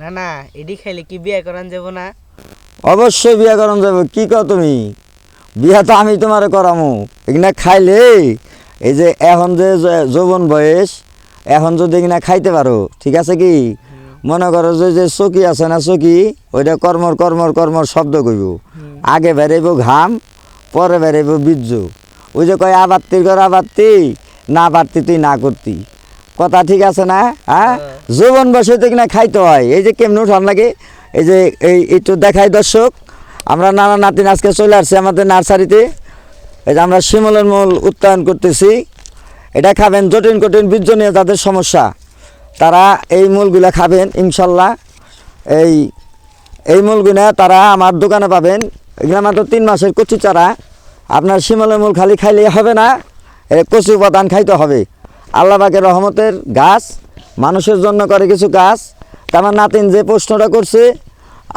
না না এডি খাইলে কি বিয়ে করান যাব না? অবশ্যই বিয়া করান যাবে কি কও তুমি? বিয়া তো আমি তোমার করামু। এগুলা খাইলে এই যে এখন যে যৌবন বয়স এখন যদি এগুলা খাইতে পারো ঠিক আছে কি? মনে করো যে যে চকি আছে না চকি ওইটা কর্মর কর্মর কর্মর শব্দ কইব। আগে বেরাইব ঘাম পরে বেরাইব বীর্য। ওই যে কয় আবাত্তির কর আবাত্তি না পারতি তুই না করতি। কথা ঠিক আছে না? হ্যাঁ? যৌবন বসে তো কিনা খাইতে হয়। এই যে কেমন উঠান লাগে? এই যে এই একটু দেখাই দর্শক। আমরা নানা নাতিন আজকে চলে আসছি আমাদের নার্সারিতে। এই যে আমরা শিমলের মূল উৎপাদন করতেছি। এটা খাবেন জটিন কঠিন বীর্য নিয়ে যাদের সমস্যা তারা এই মূলগুলা খাবেন ইনশাল্লাহ। এই এই মূলগুলা তারা আমার দোকানে পাবেন। এগুলো মাত্র তিন মাসের কচি চারা। আপনার শিমলের মূল খালি খাইলে হবে না এ কচি উপাদান খাইতে হবে। আল্লাহ পাকের রহমতের গাছ, মানুষের জন্য করে কিছু কাজ তা আমার নাতিন যে প্রশ্নটা করছে,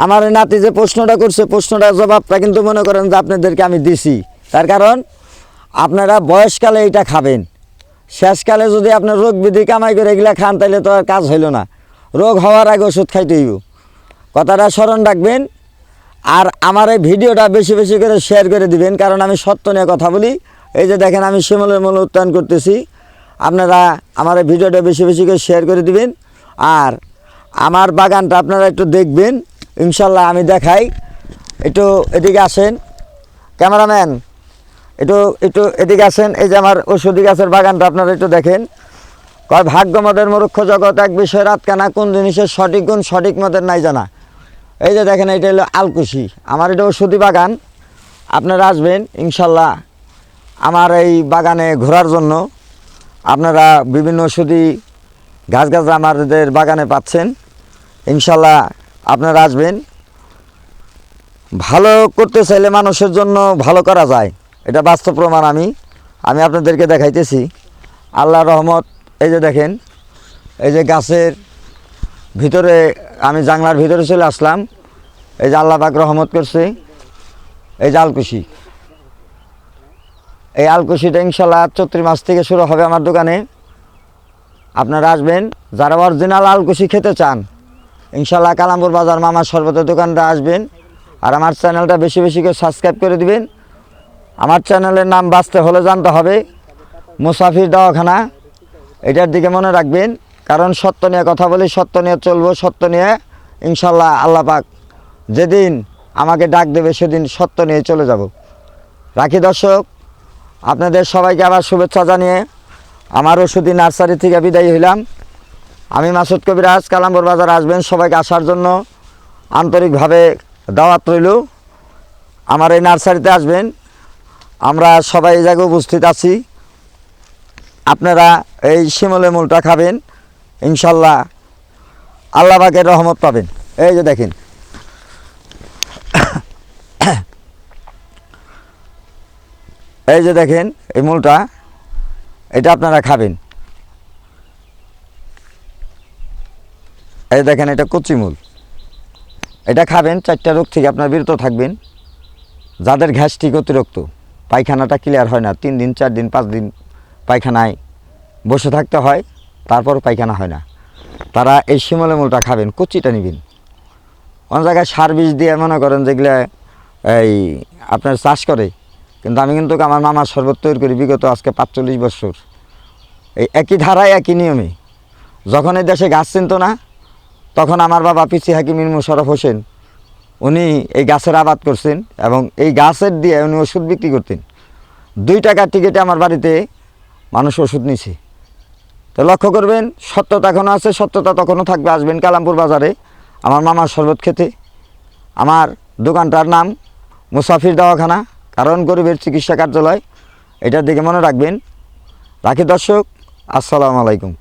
আমার নাতি যে প্রশ্নটা করছে, প্রশ্নটার জবাবটা কিন্তু মনে করেন যে আপনাদেরকে আমি দিছি। তার কারণ, আপনারা বয়সকালে এইটা খাবেন। শেষকালে যদি আপনার রোগ বিধি কামাই করে এগুলা খান তাহলে তো আর কাজ হইল না। রোগ হওয়ার আগে ওষুধ খাইতে হইব। কথাটা স্মরণ রাখবেন। আর আমার এই ভিডিওটা বেশি বেশি করে শেয়ার করে দিবেন, কারণ আমি সত্য নিয়ে কথা বলি। এই যে দেখেন, আমি শিমলের মূল উত্তয়ন করতেছি। আপনারা আমার ভিডিওটা বেশি বেশি করে শেয়ার করে দিবেন। আর আমার বাগানটা আপনারা একটু দেখবেন। ইনশাল্লাহ আমি দেখাই। একটু এদিকে আসেন। ক্যামেরাম্যান, একটু একটু এদিকে আসেন। এই যে আমার ওষুধি গাছের বাগানটা আপনারা একটু দেখেন। কয় ভাগ্য মদের মূর্খ জগৎ, এক বিষয় রাত কানা, কোন জিনিসের সঠিক গুণ, সঠিক মতের নাই জানা। এই যে দেখেন, এটা হলো আলকুশি। আমার এটা ওষুধি বাগান। আপনারা আসবেন, ইনশাল্লাহ। আমার এই বাগানে ঘোরার জন্য আপনারা বিভিন্ন ওষুধি গাছ গাছ আমাদের বাগানে পাচ্ছেন। ইনশাল্লাহ আপনারা আসবেন। ভালো করতে চাইলে মানুষের জন্য ভালো করা যায়। এটা বাস্তব প্রমাণ আমি। আমি আপনাদেরকে দেখাইতেছি। আল্লাহ রহমত, এই যে দেখেন, এই যে গাছের ভিতরে, আমি জাংলার ভিতরে চলে আসলাম। এই যে আল্লাহ পাক রহমত করছে। এই যে আলকুশি। এই আলকুশিটা ইনশাল্লাহ চৈত্রি মাস থেকে শুরু হবে আমার দোকানে। আপনারা আসবেন, যারা অরিজিনাল আলকুশি খেতে চান, ইনশাল্লাহ কালামপুর বাজার মামার শরবতের দোকানটা আসবেন। আর আমার চ্যানেলটা বেশি বেশি করে সাবস্ক্রাইব করে দিবেন। আমার চ্যানেলের নাম বাঁচতে হলে জানতে হবে, মুসাফির দাওয়াখানা। এটার দিকে মনে রাখবেন, কারণ সত্য নিয়ে কথা বলি, সত্য নিয়ে চলবো, সত্য নিয়ে ইনশাল্লাহ আল্লাহ পাক যেদিন আমাকে ডাক দেবে, সেদিন সত্য নিয়ে চলে যাব। রাখি দর্শক। আপনাদের সবাইকে আবার শুভেচ্ছা জানিয়ে আমার ওষুধি নার্সারি থেকে বিদায় হইলাম। আমি মাসুদ কবিরাজ কালাম্বর বাজার আসবেন। সবাইকে আসার জন্য আন্তরিকভাবে দাওয়াত রইল। আমার এই নার্সারিতে আসবেন। আমরা সবাই এই জায়গায় উপস্থিত আছি। আপনারা এই শিমলে মূলটা খাবেন। ইনশাল্লাহ আল্লাহ পাকের রহমত পাবেন। এই যে দেখেন এই যে দেখেন, এই মূলটা, এটা আপনারা খাবেন। এই দেখেন, এটা কচি মূল। এটা খাবেন, চারটা রোগ থেকে আপনার বিরত থাকবেন। যাদের গ্যাস্ট্রিক অতিরিক্ত, পায়খানাটা ক্লিয়ার হয় না, তিন দিন, চার দিন, পাঁচ দিন পায়খানায় বসে থাকতে হয়, তারপর পায়খানা হয় না। তারা এই শিমলে মূলটা খাবেন, কচিটা নেবেন। অনেক জায়গায় সার বীজ দিয়ে মনে করেন যেগুলো, এই আপনার চাষ করে কিন্তু আমি কিন্তু আমার মামার শরবত তৈরি করি, বিগত আজকে পাঁচচল্লিশ বছর। এই একই ধারায়, একই নিয়মে। যখন এই দেশে গাছ চিনত না, তখন আমার বাবা পিসি হাকিমিন মুশারফ হোসেন, উনি এই গাছের আবাদ করছেন এবং এই গাছের দিয়ে উনি ওষুধ বিক্রি করতেন। দুই টাকার টিকিটে আমার বাড়িতে মানুষ ওষুধ নিছে। তো লক্ষ্য করবেন, সত্যতা এখনও আছে, সত্যতা তখনও থাকবে। আসবেন কালামপুর বাজারে, আমার মামার শরবত খেতে। আমার দোকানটার নাম মুসাফির দাওয়াখানা। কারণ গরিবের চিকিৎসা কার্যালয় এটা দেখে মনে রাখবেন। রাখি দর্শক আসসালামু আলাইকুম।